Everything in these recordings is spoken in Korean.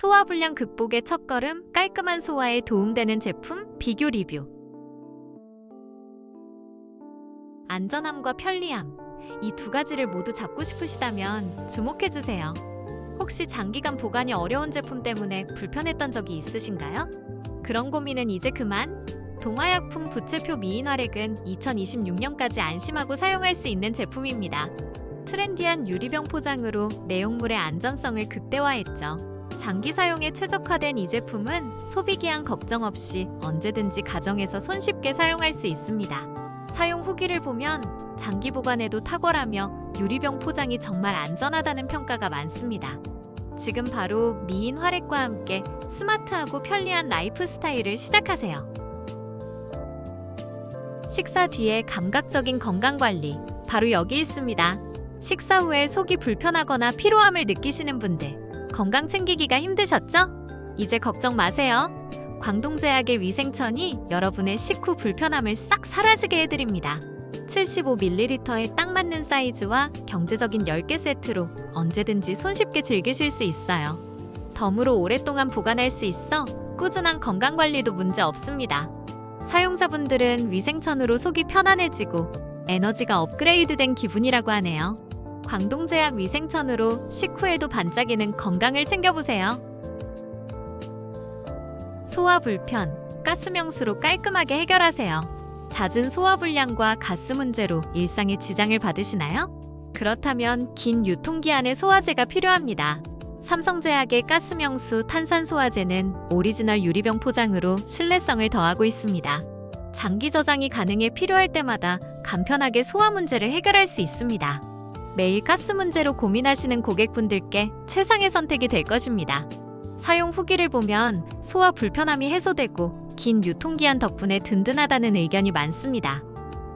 소화 불량 극복의 첫걸음, 깔끔한 소화에 도움되는 제품 비교 리뷰. 안전함과 편리함. 이 두 가지를 모두 잡고 싶으시다면 주목해 주세요. 혹시 장기간 보관이 어려운 제품 때문에 불편했던 적이 있으신가요? 그런 고민은 이제 그만. 동화약품 부채표 미인활액은 2026년까지 안심하고 사용할 수 있는 제품입니다. 트렌디한 유리병 포장으로 내용물의 안전성을 극대화했죠. 장기 사용에 최적화된 이 제품은 소비 기한 걱정 없이 언제든지 가정에서 손쉽게 사용할 수 있습니다. 사용 후기를 보면 장기 보관에도 탁월하며 유리병 포장이 정말 안전하다는 평가가 많습니다. 지금 바로 미인 활액과 함께 스마트하고 편리한 라이프 스타일을 시작하세요. 식사 뒤에 감각적인 건강 관리 바로 여기 있습니다. 식사 후에 속이 불편하거나 피로함을 느끼시는 분들 건강 챙기기가 힘드셨죠? 이제 걱정 마세요. 광동제약의 위생천이 여러분의 식후 불편함을 싹 사라지게 해드립니다. 75ml에 딱 맞는 사이즈와 경제적인 10개 세트로 언제든지 손쉽게 즐기실 수 있어요. 덤으로 오랫동안 보관할 수 있어 꾸준한 건강 관리도 문제 없습니다. 사용자분들은 위생천으로 속이 편안해지고 에너지가 업그레이드된 기분이라고 하네요. 광동제약 위생천으로 식후에도 반짝이는 건강을 챙겨보세요. 소화 불편, 가스 명수로 깔끔하게 해결하세요. 잦은 소화 불량과 가스 문제로 일상에 지장을 받으시나요? 그렇다면 긴 유통기한의 소화제가 필요합니다. 삼성제약의 가스명수 탄산소화제는 오리지널 유리병 포장으로 신뢰성을 더하고 있습니다. 장기 저장이 가능해 필요할 때마다 간편하게 소화 문제를 해결할 수 있습니다. 매일 가스 문제로 고민하시는 고객분들께 최상의 선택이 될 것입니다. 사용 후기를 보면 소화 불편함이 해소되고 긴 유통기한 덕분에 든든하다는 의견이 많습니다.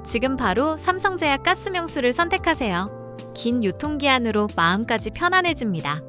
지금 바로 삼성제약 가스명수를 선택하세요. 긴 유통기한으로 마음까지 편안해집니다.